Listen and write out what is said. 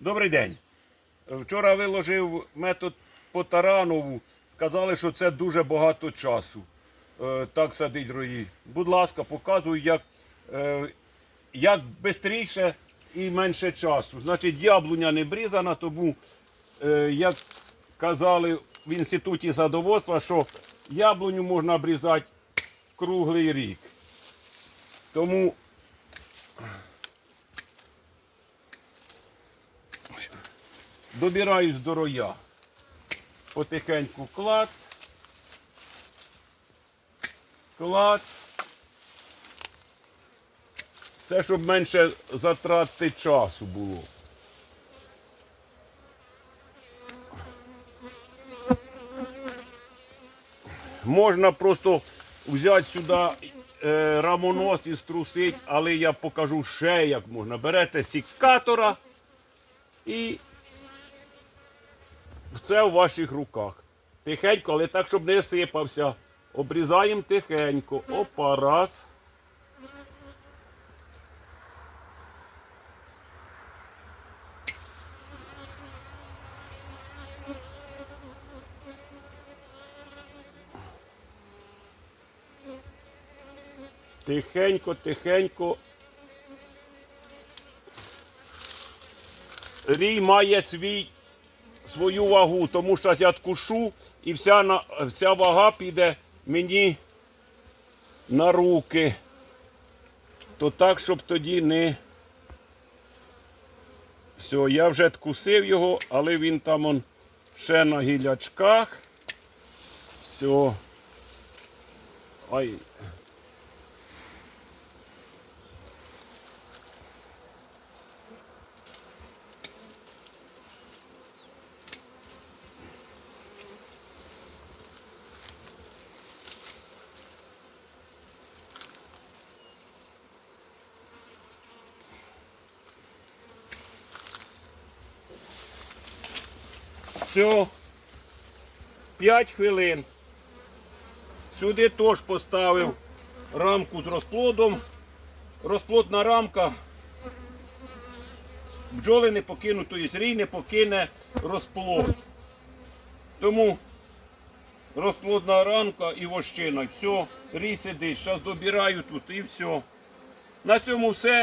Добрий день. Вчора виложив метод по Таранову. Сказали, що це дуже багато часу. Е, так садить рої. Будь ласка, показую, як, е, як швидше і менше часу. Значить, яблуня не брізана, тому, е, як казали в інституті садоводства, що яблуню можна обрізати круглий рік. Тому добираюсь до роя. Потихеньку клац. Клац. Це щоб менше затрати часу було. Можна просто взяти сюди е, рамонос і струсить, але я покажу ще як можна. Берете сікатора і все в ваших руках. Тихенько, але так, щоб не сипався. Обрізаємо тихенько. Опа, раз. Тихенько, тихенько. Рій має свій свою вагу, тому що я откушу і вся, вся вага піде мені на руки. То так, щоб тоді не. Все, я вже откусив його, але він там он ще на гілячках. Все. Ай. Все. 5 хвилин. Сюди теж поставив рамку з розплодом. Розплодна рамка. Бджоли не покинуть, тобто рій не покине розплод. Тому розплодна рамка і вощина. Все, рій сидить. Зараз добираю тут і все. На цьому все.